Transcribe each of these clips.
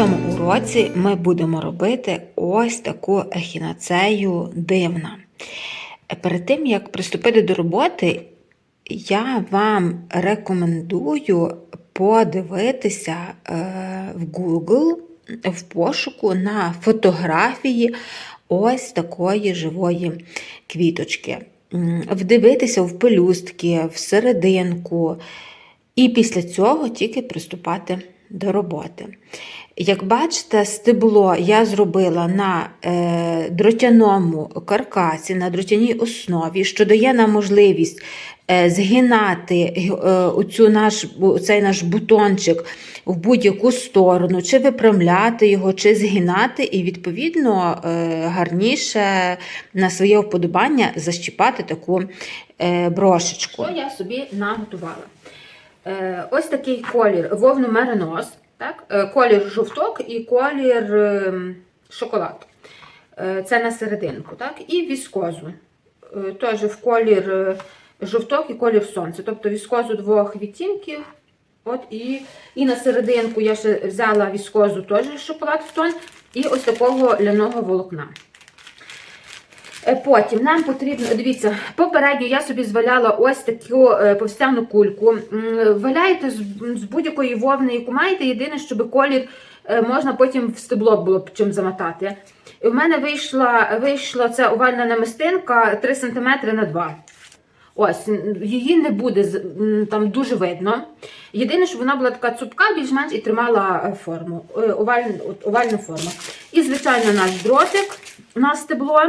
цьому уроці ми будемо робити ось таку ехінацею дивна. Перед тим, як приступити до роботи, я вам рекомендую подивитися е, в Google в пошуку на фотографії ось такої живої квіточки. Вдивитися в пелюстки, в серединку, і після цього тільки приступати до роботи. Як бачите, стебло я зробила на е, дротяному каркасі, на дротяній основі, що дає нам можливість е, згинати е, оцю наш, цей наш бутончик в будь-яку сторону, чи випрямляти його, чи згинати, і, відповідно, е, гарніше на своє вподобання защіпати таку е, брошечку. Що я собі наготувала? Е, ось такий колір вовну меринос, так? Е, колір жовток і колір е, шоколад. Е, це на серединку, так? І віскозу. Теж в колір жовток і колір сонця. Тобто віскозу двох відтінків. От і, і на серединку я ще взяла віскозу теж шоколад в тон, і ось такого ляного волокна. Е, Потім нам потрібно, дивіться, попередньо я собі зваляла ось таку е, повстяну кульку. Валяєте з, будь-якої вовни, яку маєте, єдине, щоб колір е, можна потім в стебло було б чим замотати. В мене вийшла, вийшла ця овальна намистинка 3 см на 2 Ось, її не буде там дуже видно. Єдине, що вона була така цупка, більш-менш і тримала форму, овальну, овальну форму. І, звичайно, наш дротик на стебло.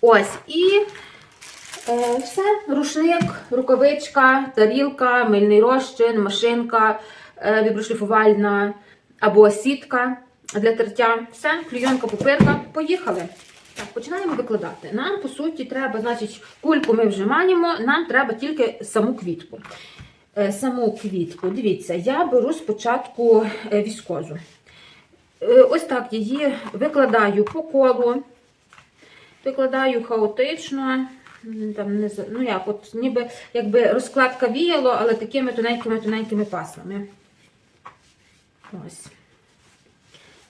Ось, і е, все, рушник, рукавичка, тарілка, мильний розчин, машинка е, віброшліфувальна або сітка для тертя. Все, клійонка, пупирка, поїхали. Так, починаємо викладати. Нам, по суті, треба, значить, кульку ми вже маємо, нам треба тільки саму квітку. Е, саму квітку, дивіться, я беру спочатку е, віскозу. Е, ось так її викладаю по колу. Викладаю хаотично. Там не, ну як, от ніби якби розкладка віяло, але такими тоненькими-тоненькими пасами. Ось.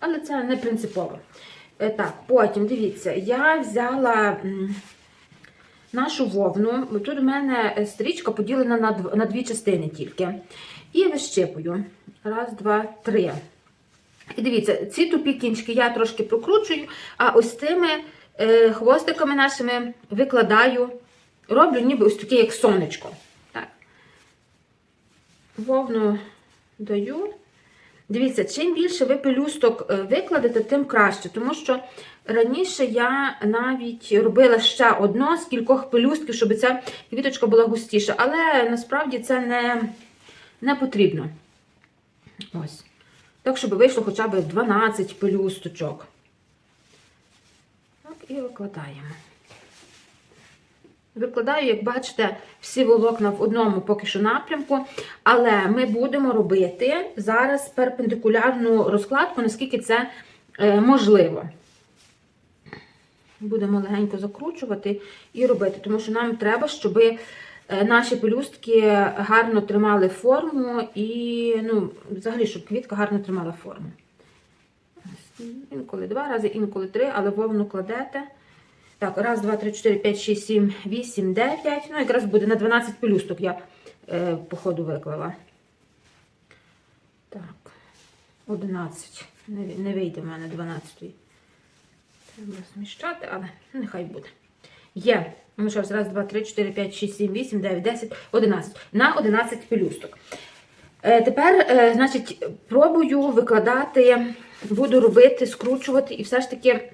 Але це не принципово. Е, Так, потім дивіться, я взяла нашу вовну. Тут у мене е, стрічка поділена на, дв- на дві частини тільки. І вищипую. Раз, два, три. І дивіться, ці тупі кінчики я трошки прокручую, а ось цими хвостиками нашими викладаю, роблю ніби ось таке, як сонечко. Так. Вовну даю. Дивіться, чим більше ви пелюсток е, викладете, тим краще. Тому що раніше я навіть робила ще одно з кількох пелюстків, щоб ця квіточка була густіша. Але насправді це не, не потрібно. Ось. Так, щоб вийшло хоча б 12 пелюсточок. Викладаємо. Викладаю, як бачите, всі волокна в одному поки що напрямку, але ми будемо робити зараз перпендикулярну розкладку, наскільки це е, можливо. Будемо легенько закручувати і робити, тому що нам треба, щоб е, наші пелюстки гарно тримали форму і, ну, взагалі, щоб квітка гарно тримала форму. Інколи два рази, інколи три, але вовну кладете. Так, раз, два, три, чотири, п'ять, шість, сім, вісім, дев'ять. Ну, якраз буде на 12 пелюсток я е, по ходу виклала. Так, 11. Не, не вийде в мене 12. Треба зміщати, але нехай буде. Є. Ну що, раз, два, три, чотири, п'ять, шість, сім, вісім, дев'ять, десять, одинадцять. На 11 пелюсток. Е, тепер, е, значить, пробую викладати, буду робити, скручувати і все ж таки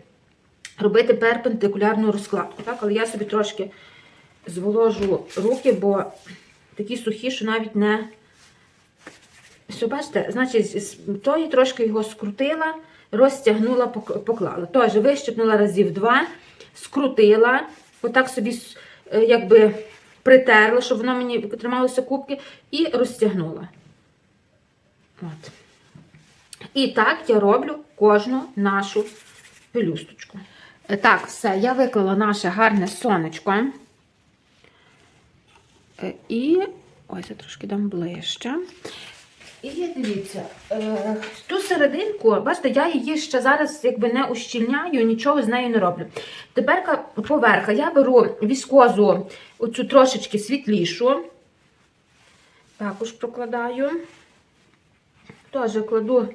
робити перпендикулярну розкладку. Так? Але я собі трошки зволожу руки, бо такі сухі, що навіть не. Все, бачите, значить, з тої трошки його скрутила, розтягнула, поклала. Теж вищипнула разів два, скрутила, отак собі е, якби притерла, щоб воно мені трималося кубки, і розтягнула. От. І так я роблю кожну нашу пелюсточку. Так, все, я виклала наше гарне сонечко. Е, І ось я трошки дам ближче. І дивіться, е, ту серединку, бачите, я її ще зараз якби не ущільняю, нічого з нею не роблю. Тепер поверха я беру віскозу, оцю трошечки світлішу, також прокладаю. Теж кладу,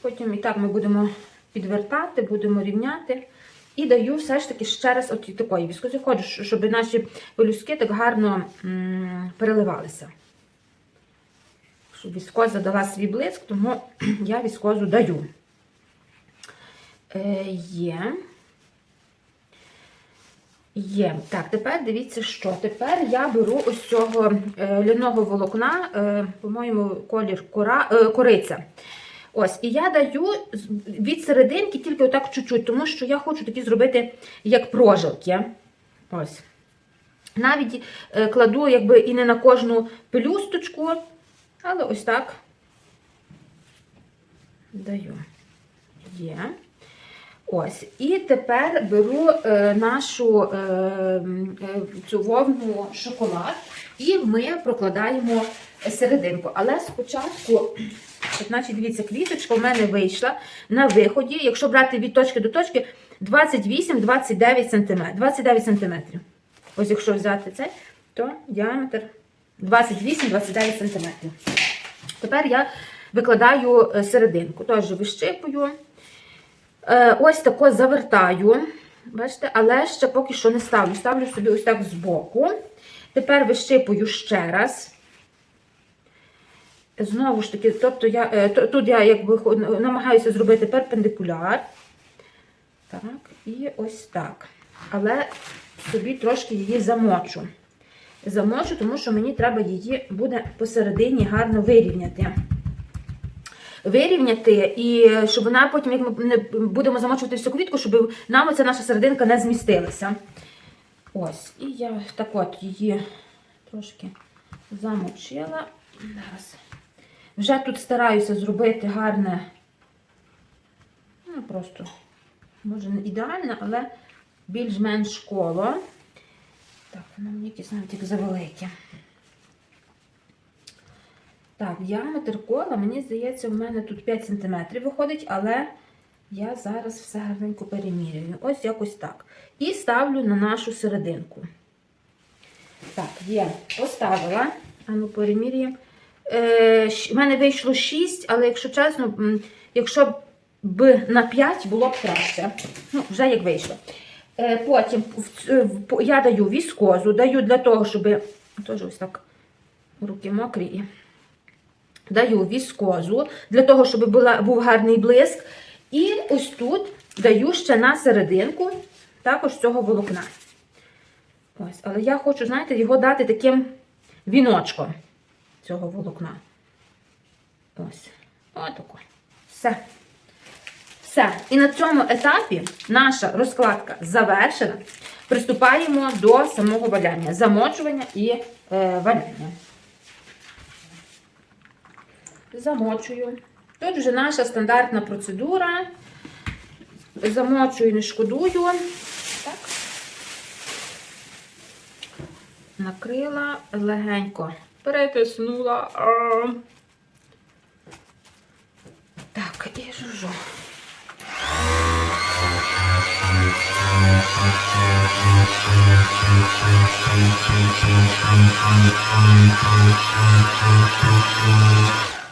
потім і так ми будемо підвертати, будемо рівняти. І даю все ж таки ще раз от такої віскози ходжу, щоб наші пелюстки так гарно переливалися. Щоб віскоза дала свій блиск, тому я віскозу даю. Е, є. Є. Так, тепер дивіться, що. Тепер я беру ось цього е, ляного волокна, е, по-моєму, колір кора, е, кориця. Ось, і я даю від серединки тільки отак чуть-чуть, тому що я хочу такі зробити як прожилки. Ось. Навіть е, кладу якби і не на кожну пелюсточку, але ось так даю. Є. Ось. І тепер беру е, нашу е, цю вовну шоколад, і ми прокладаємо серединку. Але спочатку, значить, дивіться, квіточка в мене вийшла на виході, якщо брати від точки до точки, 28-29 см. 29 см. Ось якщо взяти це, то діаметр 28-29 см. Тепер я викладаю е, серединку. Теж вищипую. Е, Ось тако завертаю. Бачите, але ще поки що не ставлю. Ставлю собі ось так збоку. Тепер вищипую ще раз. Знову ж таки, тобто я, е, тут я якби намагаюся зробити перпендикуляр. Так, і ось так. Але собі трошки її замочу. Замочу, тому що мені треба її буде посередині гарно вирівняти. Вирівняти, і щоб вона потім, як ми будемо замочувати всю квітку, щоб нам оця наша серединка не змістилася. Ось, і я так от її трошки замочила. Зараз. Вже тут стараюся зробити гарне, ну просто, може не ідеальне, але більш-менш коло. Так, воно мені якесь навіть як завелике. Так, діаметр кола, мені здається, в мене тут 5 см виходить, але я зараз все гарненько перемірюю. Ось якось так. І ставлю на нашу серединку. Так, є, поставила. А ну перемірюємо. Е, в мене вийшло 6, але якщо чесно, якщо б на 5 було б краще. Ну, вже як вийшло. Е, потім по- я даю віскозу, даю для того, щоб. Теж ось так руки мокрі. Даю віскозу для того, щоб була, був гарний блиск. І ось тут даю ще на серединку також цього волокна. Ось, але я хочу, знаєте, його дати таким віночком цього волокна. Ось. Отако. Все. Все. І на цьому етапі наша розкладка завершена. Приступаємо до самого валяння, замочування і е, валяння. Замочую. Тут вже наша стандартна процедура. Замочую, не шкодую. Так. Накрила легенько. Перетиснула. Так, і жужу.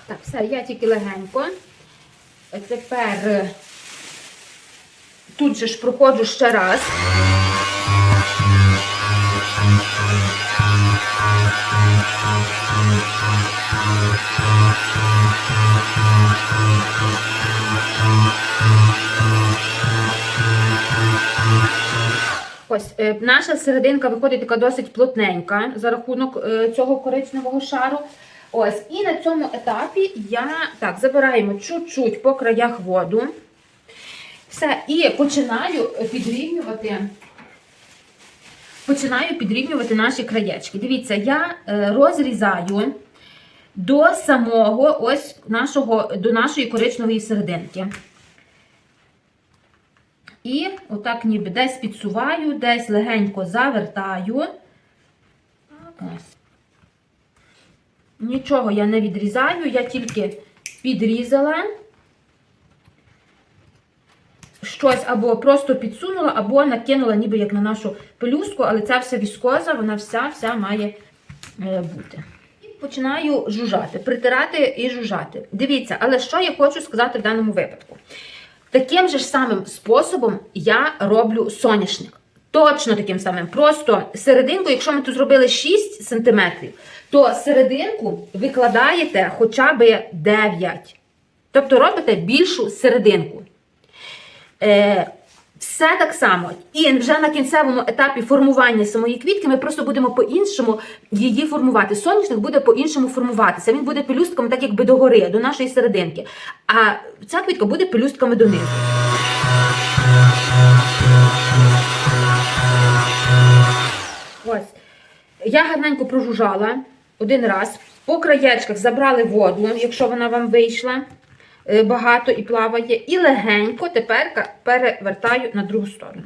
Так, все, я тільки легенько. Тепер тут же ж проходжу ще раз. Ось е, наша серединка виходить така досить плотненька за рахунок е, цього коричневого шару. Ось, і на цьому етапі я так забираємо чуть-чуть по краях воду. Все, і починаю підрівнювати. Починаю підрівнювати наші краєчки. Дивіться, я е, розрізаю до самого ось нашого, до нашої коричневої серединки. І отак ніби десь підсуваю, десь легенько завертаю. Ось. Нічого я не відрізаю, я тільки підрізала. Щось або просто підсунула, або накинула, ніби як на нашу пелюстку, але ця вся віскоза, вона вся вся має е, бути. І починаю жужжати, притирати і жужжати. Дивіться, але що я хочу сказати в даному випадку? Таким же ж самим способом я роблю соняшник. Точно таким самим. Просто серединку, якщо ми тут зробили 6 см, то серединку викладаєте хоча б 9. Тобто робите більшу серединку. Е, все так само. І вже на кінцевому етапі формування самої квітки ми просто будемо по-іншому її формувати. Соняшник буде по-іншому формуватися. Він буде пелюстками, так якби догори, до нашої серединки. А ця квітка буде пелюстками донизу. Ось. Я гарненько прожужжала один раз. По краєчках забрали воду, якщо вона вам вийшла багато і плаває. І легенько тепер перевертаю на другу сторону.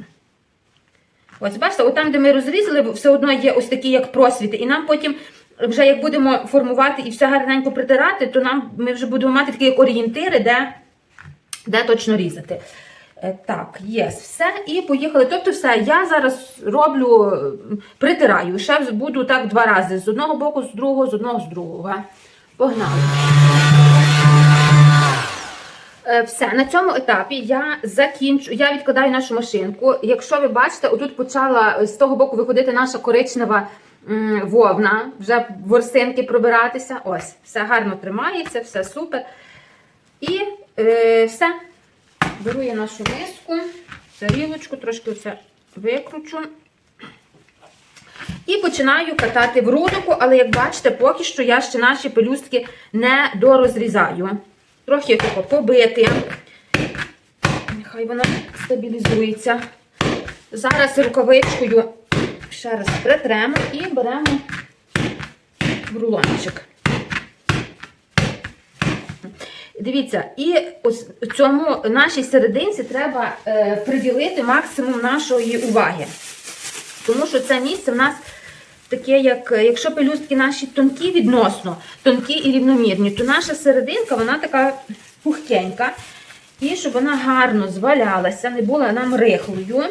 Ось, бачите, от там, де ми розрізали, все одно є ось такі, як просвіти. І нам потім, вже як будемо формувати і все гарненько притирати, то нам ми вже будемо мати такі як орієнтири, де, де точно різати. Е, Так, є все. І поїхали. Тобто, все, я зараз роблю, е, притираю. Ще буду так два рази. З одного боку, з другого, з одного, з другого. Погнали. Е, Все, на цьому етапі я закінчу, я відкладаю нашу машинку. Якщо ви бачите, отут почала з того боку виходити наша коричнева вовна, вже ворсинки пробиратися. Ось, все гарно тримається, все супер. І е, все. Беру я нашу миску, тарілочку, трошки все викручу. І починаю катати в рулику, але як бачите, поки що я ще наші пелюстки не дорозрізаю. Трохи тако побити. Нехай вона стабілізується. Зараз рукавичкою ще раз притремо і беремо в рулончик. Дивіться, і ось цьому нашій серединці треба е, приділити максимум нашої уваги. Тому що це місце в нас таке, як якщо пелюстки наші тонкі відносно, тонкі і рівномірні, то наша серединка вона така пухкенька. І щоб вона гарно звалялася, не була нам рихлою,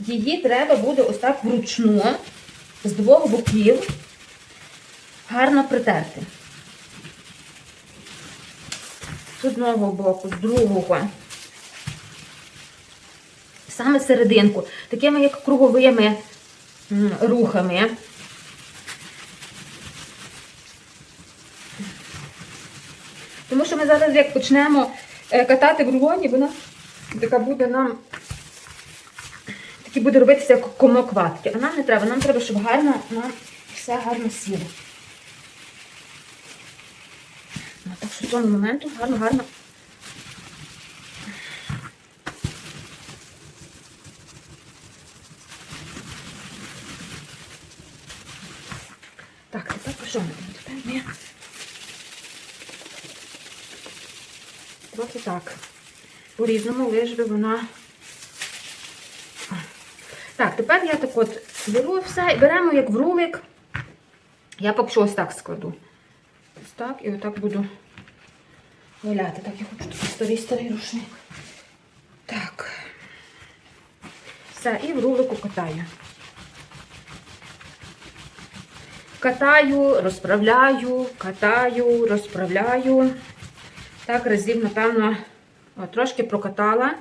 її треба буде ось так вручну з двох боків гарно притерти. З одного боку, з другого. Саме серединку, такими як круговими рухами. Тому що ми зараз, як почнемо е, катати в рулоні, вона така буде нам такий буде робитися як комок ватки. А нам не треба, нам треба, щоб гарно нам все гарно сіло. Ну, Так що в цьому моменту гарно, гарно. Так, тепер про що ми робимо? Тепер трохи так. По-різному, лиш би вона. Так, тепер я так от беру все і беремо як в рулик. Я поки що ось так складу. Ось так, і отак буду валяти. Так, я хочу такий старий старий рушник. Так. Все, і в рулику катаю. Катаю, розправляю, катаю, розправляю. Так, разів, напевно, о, трошки прокатала.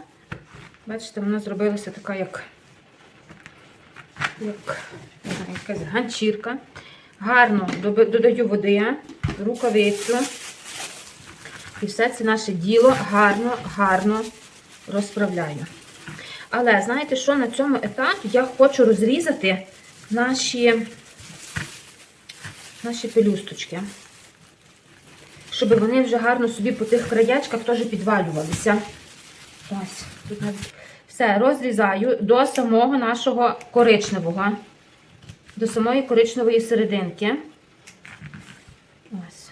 Бачите, вона зробилася така, як, як якась ганчірка. Гарно додаю води, рукавицю. І все це наше діло гарно, гарно розправляю. Але знаєте що, на цьому етапі я хочу розрізати наші, наші пелюсточки. Щоб вони вже гарно собі по тих краячках теж підвалювалися. Ось, тут навіть все розрізаю до самого нашого коричневого, до самої коричневої серединки. Ось.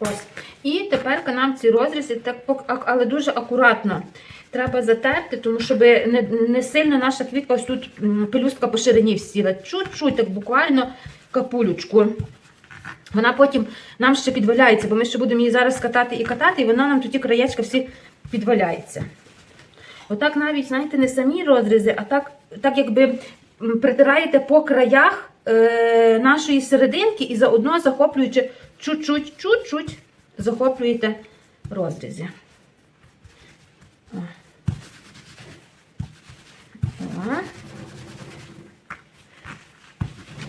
Ось. І тепер нам ці розрізи, так, але дуже акуратно треба затерти, тому щоб не, не сильно наша квітка ось тут пелюстка по ширині всіла. Чуть-чуть, так буквально капулючку. Вона потім нам ще підваляється, бо ми ще будемо її зараз катати і катати, і вона нам тоді краєчка всі підваляється. Отак навіть, знаєте, не самі розрізи, а так, так якби притираєте по краях е, нашої серединки і заодно захоплюючи чуть-чуть, чуть-чуть захоплюєте розрізи. О. О.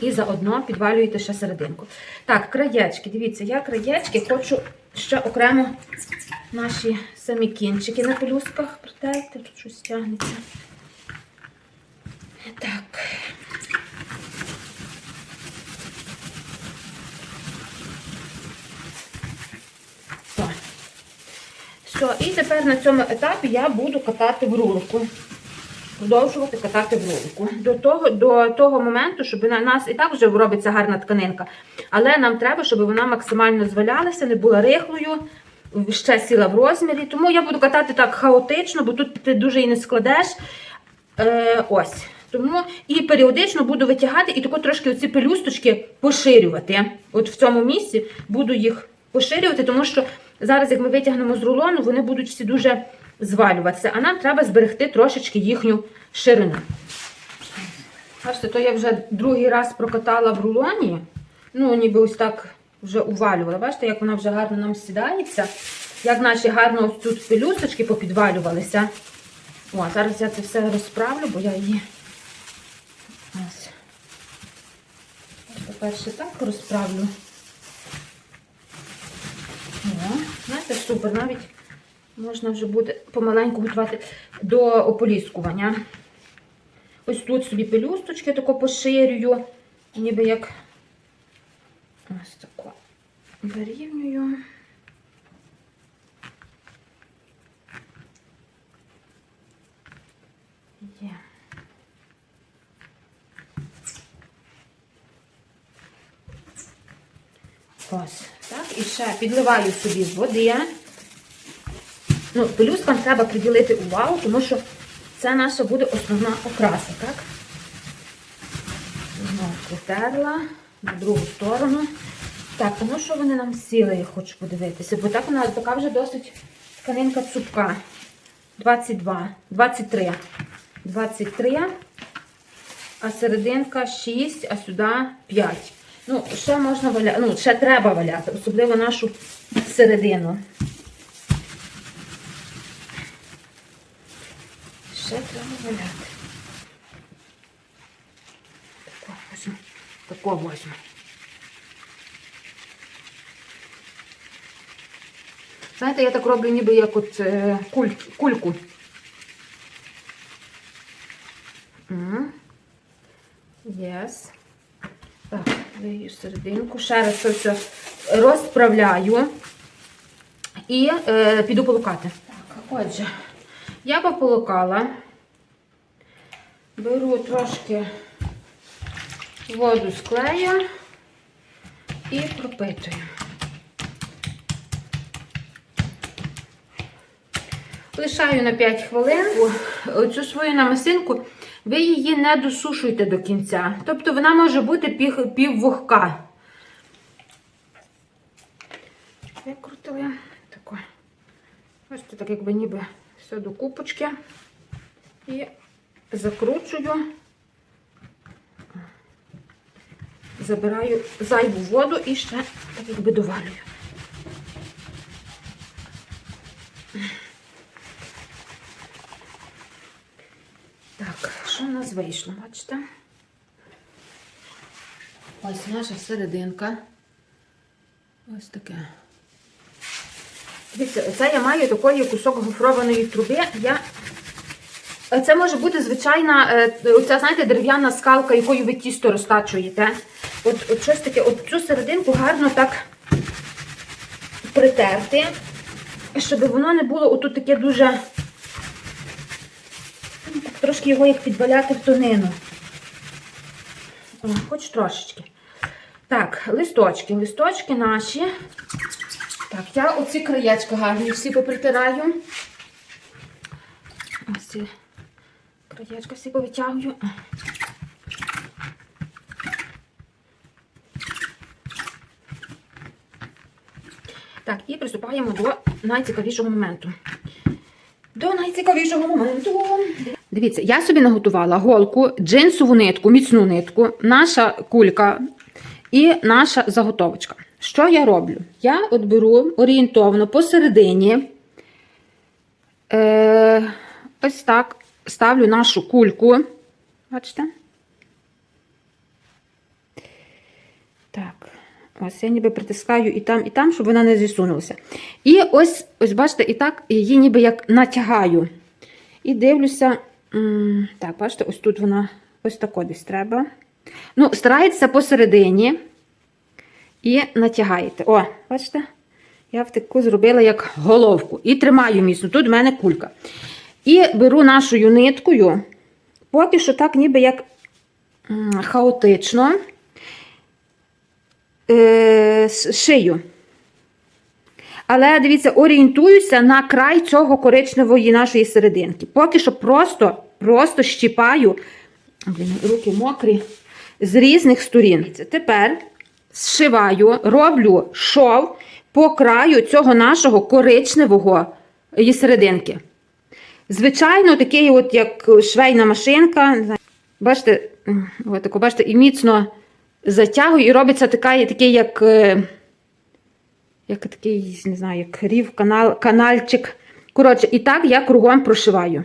І заодно підвалюєте ще серединку. Так, краєчки. Дивіться, я краєчки хочу ще окремо наші самі кінчики на пелюстках протерти. Тут щось тягнеться. Так. Все, і тепер на цьому етапі я буду катати в рулику. Продовжувати катати в рулику. До того, до того моменту, щоб на нас і так вже робиться гарна тканинка. Але нам треба, щоб вона максимально звалялася, не була рихлою, ще сіла в розмірі. Тому я буду катати так хаотично, бо тут ти дуже і не складеш. Е, ось. Тому і періодично буду витягати і тако трошки оці пелюсточки поширювати. От в цьому місці буду їх поширювати, тому що зараз, як ми витягнемо з рулону, вони будуть всі дуже звалюватися. А нам треба зберегти трошечки їхню ширину. Бачите, то я вже другий раз прокатала в рулоні. Ну, ніби ось так вже увалювала. Бачите, як вона вже гарно нам сідається. Як наші гарно ось тут пелюсточки попідвалювалися. О, зараз я це все розправлю, бо я її. Ось. По-перше, так розправлю. О, знаєте, супер, навіть можна вже буде помаленьку готувати до ополіскування. Ось тут собі пелюсточки тако поширюю, ніби як ось тако вирівнюю. Є. Ось, так, і ще підливаю собі води. Ну, пелюсткам треба приділити увагу, тому що це наша буде основна окраса, так? Знову протерла на другу сторону. Так, тому що вони нам сіли, я хочу подивитися, бо так вона така вже досить тканинка цупка. 22, 23. 23, а серединка 6, а сюди 5. Ну, ще можна валяти, ну, ще треба валяти, особливо нашу середину. Ще треба валяти. Тако возьму. Тако возьму. Знаєте, я так роблю ніби як от е, куль, кульку. Єс. Так, вию серединку. Ще раз це все розправляю і е, піду полукати. Так, отже, я пополукала. Беру трошки воду з клею і пропитую. Лишаю на 5 хвилин. Оцю свою намасинку ви її не досушуйте до кінця. Тобто вона може бути пів, пів вогка. Тако. Бачите, так якби ніби все до купочки. І закручую, забираю зайву воду і ще так якби довалюю. Так, що в нас вийшло, бачите? Ось наша серединка. Ось таке. Дивіться, оце я маю такий кусок гофрованої труби. Я... Це може бути звичайна, е, оця, знаєте, дерев'яна скалка, якою ви тісто розтачуєте. От, от щось таке, от цю серединку гарно так притерти, щоб воно не було отут таке дуже трошки його як підваляти в тонину. Хоч трошечки. Так, листочки. Листочки наші. Так, я оці краєчки гарні всі попритираю. Ось ці краєчки всі повитягую. Так, і приступаємо до найцікавішого моменту. До найцікавішого моменту. Дивіться, я собі наготувала голку, джинсову нитку, міцну нитку, наша кулька і наша заготовочка. Що я роблю? Я от беру орієнтовно посередині. Е, ось так ставлю нашу кульку. Бачите? Так, ось я ніби притискаю і там, і там, щоб вона не зісунулася. І ось, ось бачите, і так її ніби як натягаю. І дивлюся. Так, бачите, ось тут вона ось тако десь треба. Ну, старається посередині і натягаєте. О, бачите? Я в таку зробила як головку. І тримаю міцно. Тут в мене кулька. І беру нашою ниткою, поки що так, ніби як хаотично е, шию. Але дивіться, орієнтуюся на край цього коричневої нашої серединки. Поки що просто, просто щіпаю, блін, руки мокрі, з різних сторін. Тепер зшиваю, роблю шов по краю цього нашого коричневого серединки. Звичайно, такий, от як швейна машинка. Бачите, от таку, бачите, і міцно затягую, і робиться така, такий, як, е, як такий, не знаю, як рів, канал, канальчик. Коротше, і так я кругом прошиваю.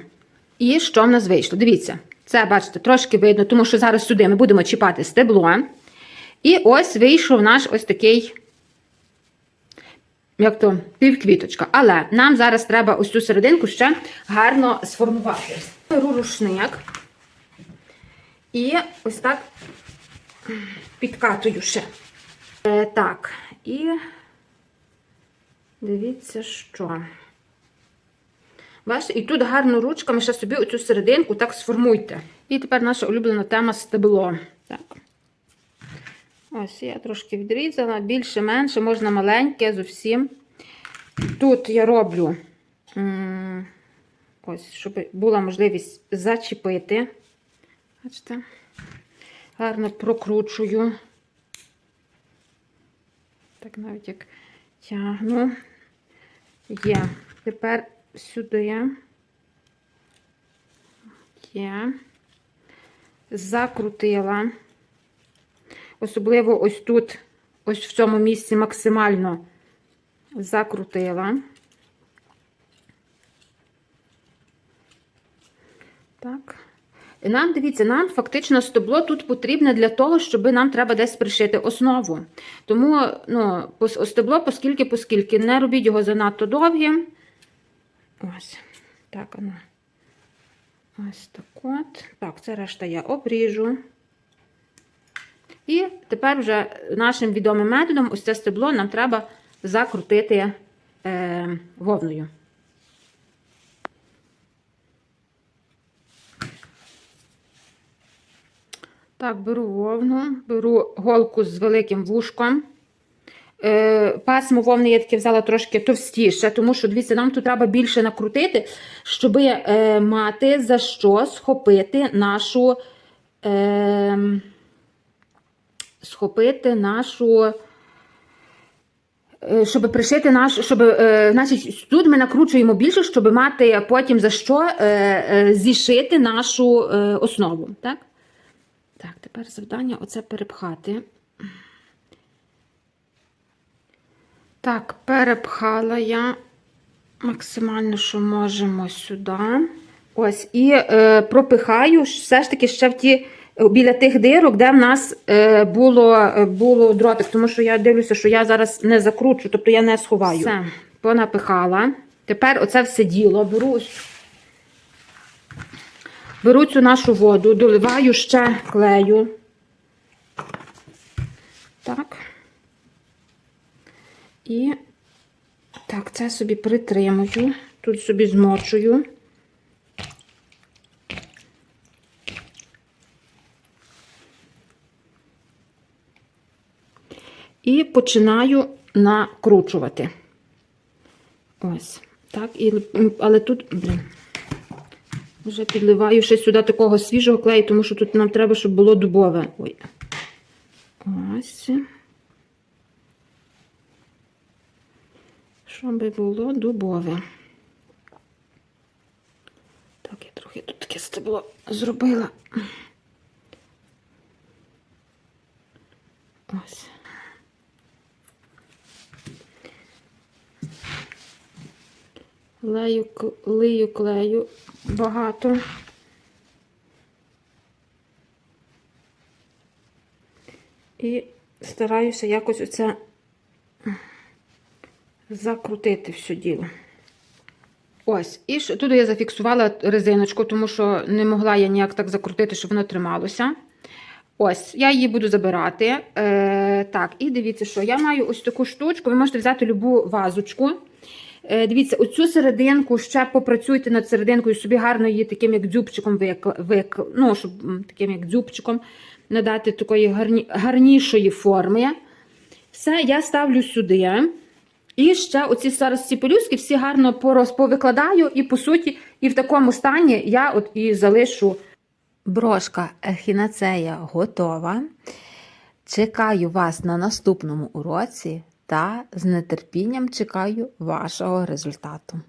І що в нас вийшло? Дивіться, це, бачите, трошки видно, тому що зараз сюди ми будемо чіпати стебло. І ось вийшов наш ось такий як то півквіточка. Але нам зараз треба ось цю серединку ще гарно сформувати. Беру рушник і ось так підкатую ще. Е, так, і дивіться, що. Бачите, і тут гарно ручками ще собі оцю серединку так сформуйте. І тепер наша улюблена тема стебло. Так. Ось я трошки відрізала, більше, менше, можна маленьке зовсім. Тут я роблю, ось, щоб була можливість зачепити. Бачите? Гарно прокручую. Так навіть як тягну. Є. Тепер сюди. Є. Закрутила. Особливо ось тут, ось в цьому місці максимально закрутила. Так. І Нам, дивіться, нам фактично стебло тут потрібне для того, щоб нам треба десь пришити основу. Тому ну, стебло, поскільки, поскільки, не робіть його занадто довгим. Ось. Так, ну. Ось так от. Так, це решта я обріжу. І тепер вже нашим відомим методом ось це стебло нам треба закрутити е, вовною. Так, беру вовну, беру голку з великим вушком. Е, пасмо вовни я таке взяла трошки товстіше, тому що, дивіться, нам тут треба більше накрутити, щоб е, мати за що схопити нашу. Е, схопити нашу. е, Щоб пришити наш, щоб, е, значить, тут ми накручуємо більше, щоб мати потім за що е, е, зішити нашу основу. Так? так, тепер завдання оце перепхати. Так, перепхала я максимально, що можемо сюди. Ось, і е, пропихаю все ж таки ще в ті, біля тих дирок, де в нас е, було, е, було дротик, тому що я дивлюся, що я зараз не закручу, тобто я не сховаю. Все, понапихала. Тепер оце все діло беру Беру цю нашу воду, доливаю ще клею. Так. І так, це собі притримую, тут собі змочую. І починаю накручувати. Ось. Так, і, але тут, блін. Вже підливаю ще сюди такого свіжого клею, тому що тут нам треба, щоб було дубове. Ой. Ось. щоб було дубове. Так, я трохи тут таке стебло зробила. Ось. Лею, лию клею багато. І стараюся якось оце закрутити все діло. Ось, і туди я зафіксувала резиночку, тому що не могла я ніяк так закрутити, щоб воно трималося. Ось, я її буду забирати. Е, так, і дивіться, що я маю ось таку штучку. Ви можете взяти любу вазочку. Е, дивіться, оцю серединку ще попрацюйте над серединкою, собі гарно її таким як дзюбчиком вик, ну, щоб таким як дзюбчиком надати такої гарні, гарнішої форми. Все, я ставлю сюди. І ще оці зараз ці пелюстки всі гарно повикладаю, і по суті, і в такому стані я от і залишу. Брошка ехінацея готова. Чекаю вас на наступному уроці та з нетерпінням чекаю вашого результату.